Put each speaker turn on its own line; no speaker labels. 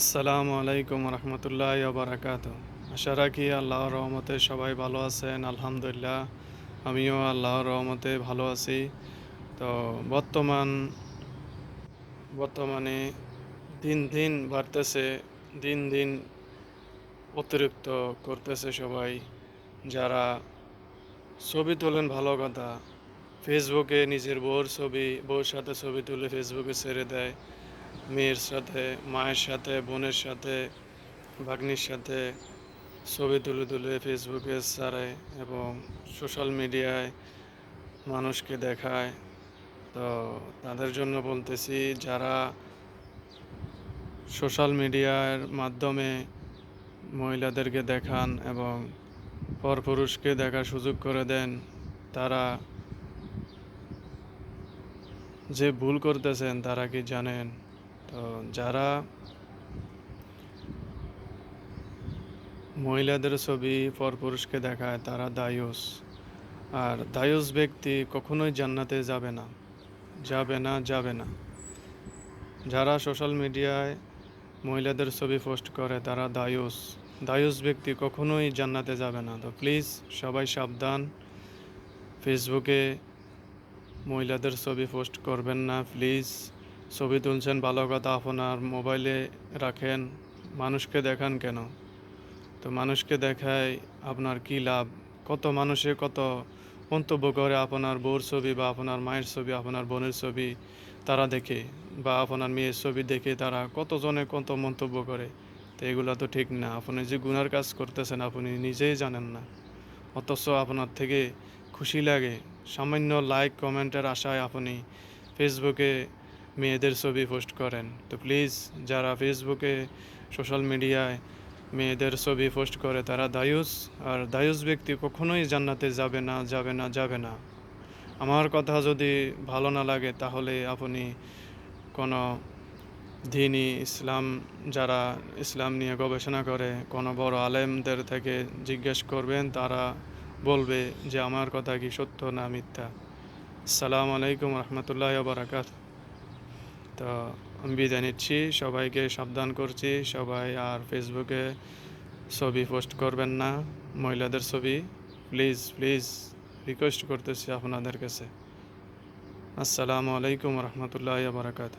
আসসালামু আলাইকুম রহমতুল্লাহ বারাকাত আশা রাখি আল্লাহর রহমতে সবাই ভালো আছেন, আলহামদুলিল্লাহ। আমিও আল্লাহর রহমতে ভালো আছি। তো বর্তমান, বর্তমানে দিন দিন বাড়তেছে, দিন দিন অতিরিক্ত করতেছে সবাই। যারা ছবি তোলেন ভালো কথা, ফেসবুকে নিজের বউর ছবি, বউর সাথে ছবি তুলে ফেসবুকে ছেড়ে দেয়। মেয়ের সাথে, মায়ের সাথে, বোনের সাথে, ভাগ্নির সাথে ছবি তুলে তুলে ফেসবুকে ছাড়ে এবং সোশ্যাল মিডিয়ায় মানুষকে দেখায়। তো তাদের জন্য বলতেছি, যারা সোশ্যাল মিডিয়ার মাধ্যমে মহিলাদেরকে দেখান এবং পরপুরুষকে দেখার সুযোগ করে দেন, তারা যে ভুল করতেছেন, তারা কি জানেন? তো যারা মহিলাদের ছবি পরপুরুষকে দেখায়, তারা দায়ুস। আর দায়ুস ব্যক্তি কখনোই জান্নাতে যাবে না। যাবে না যাবে না। যারা সোশ্যাল মিডিয়ায় মহিলাদের ছবি পোস্ট করে, তারা দায়ুস। দায়ুস ব্যক্তি কখনোই জান্নাতে যাবে না। তো প্লিজ সবাই সাবধান। ফেসবুকে মহিলাদের ছবি পোস্ট করবেন না, প্লিজ। ছবি তুলছেন ভালো কথা আপনার মোবাইলে রাখেন, মানুষকে দেখান কেন? তো মানুষকে দেখায় আপনার কি লাভ? কত মানুষে কত মন্তব্য করে আপনার বউর ছবি বা আপনার মায়ের ছবি, আপনার বোনের ছবি তারা দেখে বা আপনার মেয়ের ছবি দেখে তারা কতজনে কত মন্তব্য করে? তো এগুলো তো ঠিক না। আপনি যে গুনার কাজ করতেছেন আপনি নিজেই জানেন না। অথচ আপনার থেকে খুশি লাগে। সামান্য লাইক কমেন্টের আশায় আপনি ফেসবুকে মেয়েদের ছবি পোস্ট করেন। তো প্লিজ যারা ফেসবুকে সোশ্যাল মিডিয়ায় মেয়েদের ছবি পোস্ট করে, তারা দায়ুস। আর দায়ুস ব্যক্তি কখনোই জান্নাতে যাবে না যাবে না যাবে না। আমার কথা যদি ভালো না লাগে, তাহলে আপনি কোনো দিনই ইসলাম, যারা ইসলাম নিয়ে গবেষণা করে, কোনো বড় আলেমদের থেকে জিজ্ঞেস করবেন, তারা বলবে যে আমার কথা কি সত্য না মিথ্যা। আসসালামু আলাইকুম রহমতুল্লাহ বারাকাত তো আমি বিদায় নিচ্ছি। সবাইকে সাবধান করছি। সবাই আর ফেসবুকে ছবি পোস্ট করবেন না, মহিলাদের ছবি। প্লিজ প্লিজ রিকোয়েস্ট করতেছি আপনাদের কাছে। আসসালামু আলাইকুম রহমতুল্লাহ বারাকাত